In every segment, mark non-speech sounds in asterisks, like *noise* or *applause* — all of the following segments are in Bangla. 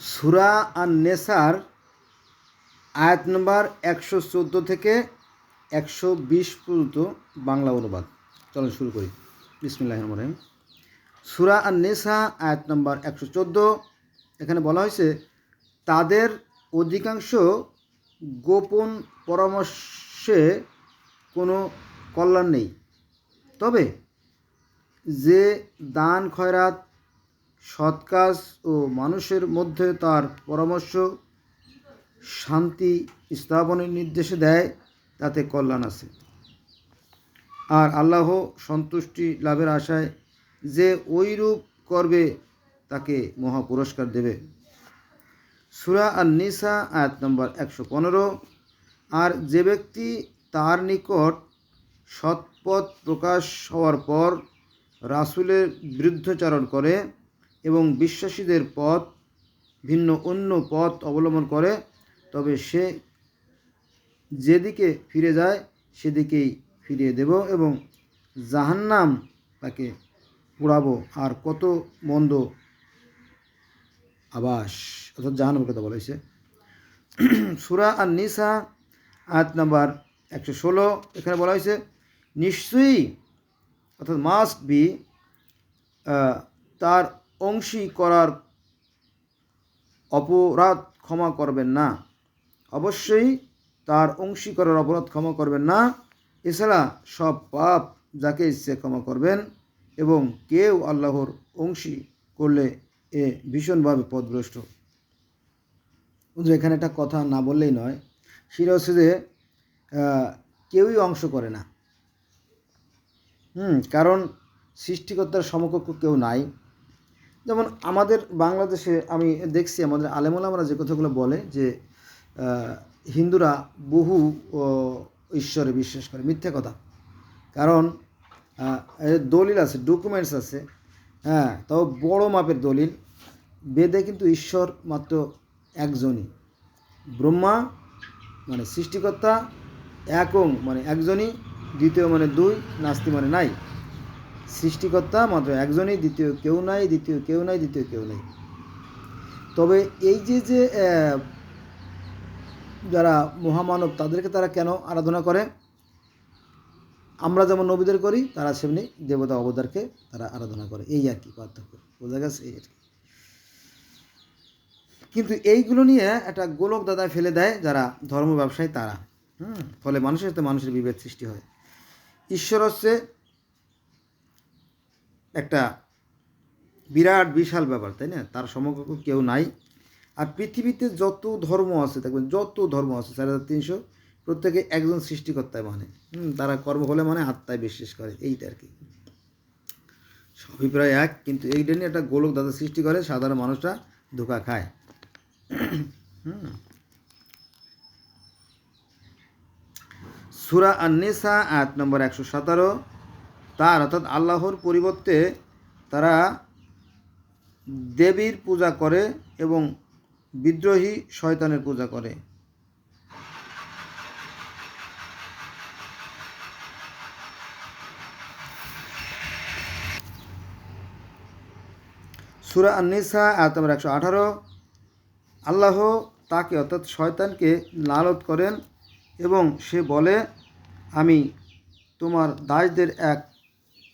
সুরা আর নেসার আয়াত নম্বর একশো চোদ্দ থেকে একশো বিশ পর্যন্ত বাংলা অনুবাদ। চলো শুরু করি। বিসমুল্লাহ রহিম। সুরা আর নেসা আয়াত নম্বর একশো চোদ্দ, এখানে বলা হয়েছে, তাদের অধিকাংশ গোপন পরামর্শে কোনো কল্যাণ নেই। তবে যে দান, খয়রাত সৎ কাজ ও মানুষের মধ্যে তার পরামর্শ, শান্তি স্থাপনের নির্দেশে দেয়, তাতে কল্যাণ আছে। আর আল্লাহ সন্তুষ্টি লাভের আশায় যে ওইরূপ করবে, তাকে মহা পুরস্কার দেবে। সুরা আর নিসা আয়াত নম্বর একশো পনেরো। আর যে ব্যক্তি তার নিকট সৎপথ প্রকাশ হওয়ার পর রাসুলের বিরুদ্ধচারণ করে এবং বিশ্বাসীদের পথ ভিন্ন অন্য পথ অবলম্বন করে, তবে সে যেদিকে ফিরে যায়, সেদিকেই ফিরিয়ে দেব এবং জাহান্নাম তাকে পোড়াবো। আর কত মন্দ আবাস, অর্থাৎ জাহান্নামের কথা বলা হয়েছে। সুরা আর নিসা আয়াত নাম্বার একশো ষোলো, এখানে বলা হয়েছে, নিশ্চয়ই, অর্থাৎ মাস্ট বি তার অংশী করার অপরাধ ক্ষমা করবেন না। অবশ্যই তার অংশী করার অপরাধ ক্ষমা করবেন না। এছাড়া সব পাপ যাকে ইচ্ছে ক্ষমা করবেন এবং কেউ আল্লাহর অংশী করলে এ ভীষণভাবে পদভ্রষ্ট। এখানে একটা কথা না বললেই নয়। সেটা হচ্ছে যে কেউই অংশ করে না। হুম, কারণ সৃষ্টিকর্তার সমকক্ষ কেউ নাই। যেমন আমাদের বাংলাদেশে আমি দেখছি, আমাদের আলেমুলামরা যে কথাগুলো বলে যে হিন্দুরা বহু ঈশ্বরে বিশ্বাস করে। মিথ্যে কথা। কারণ দলিল আছে ডকুমেন্টস আছে। হ্যাঁ তাও বড় মাপের দলিল। বেদে কিন্তু ঈশ্বর মাত্র একজনই। ব্রহ্মা মানে সৃষ্টিকর্তা, একং মানে একজনই, দ্বিতীয় মানে দুই, নাস্তি মানে নাই। সৃষ্টিকর্তা মাত্র একজনই, দ্বিতীয় কেউ নাই, দ্বিতীয় কেউ নাই, দ্বিতীয় কেউ নাই। তবে এই যে যে যারা মহামানব, তাদেরকে তারা কেন আরাধনা করে? আমরা যেমন নবীদের করি, তারা সেমনি দেবতা অবতারকে তারা আরাধনা করে। এই আর কি পার্থক্য। বোঝা গেছে? এই আর কি। কিন্তু এইগুলো নিয়ে একটা গোলক দাদায় ফেলে দেয়, যারা ধর্ম ব্যবসায়ী তারা। হুম? ফলে মানুষের সাথে মানুষের বিভেদ সৃষ্টি হয়। ঈশ্বর হচ্ছে একটা বিরাট, বিশাল ব্যাপার, তাই না? তার সমকক্ষ কেউ নাই। আর পৃথিবীতে যত ধর্ম আছে, দেখবেন, যত ধর্ম আছে, চার হাজার তিনশো, প্রত্যেকে একজন সৃষ্টিকর্তায় মানে। তারা কর্ম হলে মানে আত্মায় বিশ্বাস করে, এইটা আর কি। সবই প্রায় এক, কিন্তু এইটা নিয়ে একটা গোলক দাদা সৃষ্টি করে, সাধারণ মানুষরা ধোকা খায়। হুম। সুরা আন্নেসা, আয়াত নম্বর একশো সতেরো। তার অর্থাৎ আল্লাহর পরিবর্তে তারা দেবীর পূজা করে এবং বিদ্রোহী শয়তানের পূজা করে। সুরা আন্নিসা, আয়াত নম্বর একশো আঠারো। আল্লাহ তাকে অর্থাৎ শয়তানকে লালত করেন এবং সে বলে, আমি তোমার দাসদের এক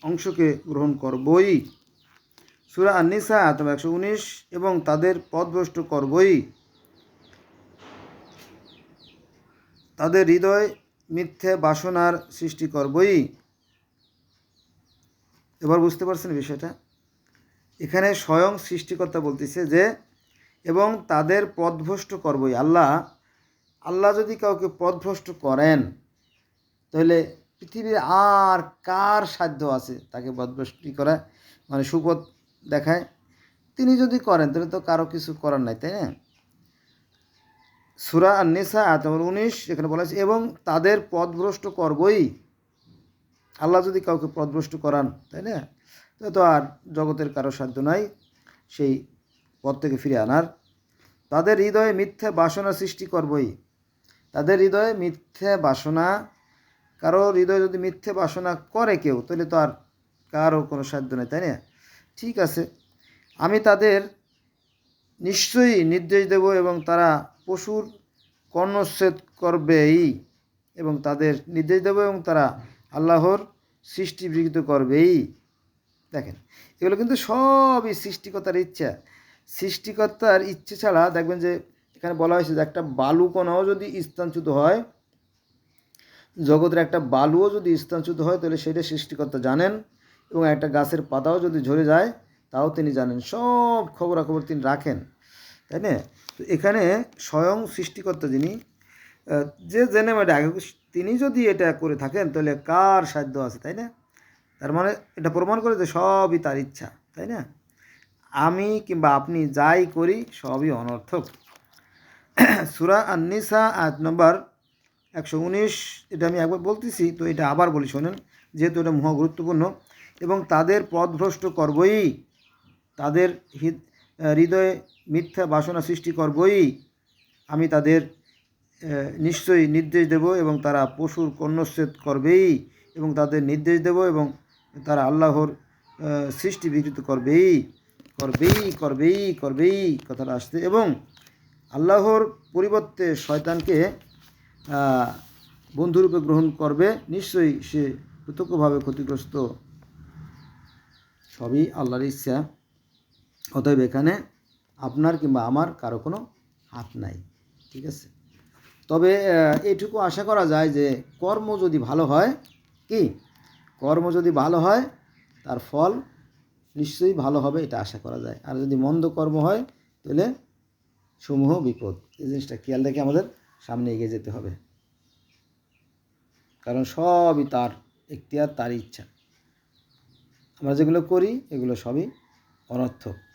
অংশকে গ্রহণ করবই। সুরা আন্নিসা আতম একশো উনিশ, এবং তাদের পথভ্রষ্ট করবই। তাদের হৃদয় মিথ্যে বাসনার সৃষ্টি করবই। এবার বুঝতে পারছেন বিষয়টা? এখানে স্বয়ং সৃষ্টিকর্তা বলতেছে যে, এবং তাদের পথভ্রষ্ট করবই। আল্লাহ আল্লাহ যদি কাউকে পদভ্রষ্ট করেন, তাহলে পৃথিবীর আর কার সাধ্য আছে তাকে পথভ্রষ্টি করা মানে সুপথ দেখায়? তিনি যদি করেন, তাহলে তো কারও কিছু করার নাই, তাই না? সুরা আর নেশা আয়াত উনিশ এখানে বলা হয়েছে এবং তাদের পথভ্রষ্ট করবই। আল্লাহ যদি কাউকে পথভ্রষ্ট করান, তাই না? তো আর জগতের কারও সাধ্য নাই সেই পথ থেকে ফিরে আনার। তাদের হৃদয়ে মিথ্যা বাসনা সৃষ্টি করবই। তাদের হৃদয়ে মিথ্যে বাসনা কারও হৃদয় যদি মিথ্যে বাসনা করে কেউ, তাহলে তো আর কারও কোনো সাধ্য নেই, তাই না? ঠিক আছে। আমি তাদের নিশ্চয়ই নির্দেশ দেব এবং তারা পশুর কর্ণচ্ছেদ করবেই এবং তাদের নির্দেশ দেব এবং তারা আল্লাহর সৃষ্টি বিকৃত করবেই। দেখেন, এগুলো কিন্তু সবই সৃষ্টিকর্তার ইচ্ছা। সৃষ্টিকর্তার ইচ্ছে ছাড়া দেখবেন যে এখানে বলা হয়েছে যে একটা বালুকণাও যদি স্থানচ্যুত হয় জগতের একটা বালুও যদি স্থানচ্যুত হয়, তাহলে সেটা সৃষ্টিকর্তা জানেন এবং একটা গাছের পাতাও যদি ঝরে যায়, তাও তিনি জানেন। সব খবরাখবর তিনি রাখেন, তাই না? তো এখানে স্বয়ং সৃষ্টিকর্তা যিনি যে জেনে আগে তিনি যদি এটা করে থাকেন, তাহলে কার সাধ্য আছে, তাই না? তার মানে এটা প্রমাণ করে যে সবই তার ইচ্ছা, তাই না? আমি কিংবা আপনি যাই করি, সবই অনর্থক। *clears throat* সুরা আন্নিসা আট নম্বর একশো উনিশ, এটা আমি একবার বলতেছি, তো এটা আবার বলি, শোনেন, যেহেতু এটা মহা গুরুত্বপূর্ণ, এবং তাদের পথভ্রষ্ট করবই, তাদের হৃদ- হৃদয়ে মিথ্যা বাসনা সৃষ্টি করবই, আমি তাদের নিশ্চয়ই নির্দেশ দেব এবং তারা পশুর কর্ণচ্ছেদ করবেই, এবং তাদের নির্দেশ দেব এবং তারা আল্লাহর সৃষ্টি বিকৃত করবেই করবেই করবেই করবেই, কথাটা আসতে এবং আল্লাহর পরিবর্তে শয়তানকে বন্ধুরূপে গ্রহণ করবে নিশ্চয়ই সে প্রত্যক্ষভাবে ক্ষতিগ্রস্ত সবই আল্লাহর ইচ্ছা। অতএব এখানে আপনার কিংবা আমার কারও কোনো হাত নাই ঠিক আছে? তবে আহ, এইটুকু আশা করা যায় যে কর্ম যদি ভালো হয় কি? কর্ম যদি ভালো হয় তার ফল নিশ্চয়ই ভালো হবে এটা আশা করা যায়। আর যদি মন্দ কর্ম হয় তাহলে সমূহ বিপদ। এই জিনিসটা খেয়াল রেখে আমাদের সামনে এগিয়ে যেতে হবে। কারণ সবই তার এখতিয়ার তার ইচ্ছা। আমরা যেগুলো করি, এগুলো সবই অনর্থক।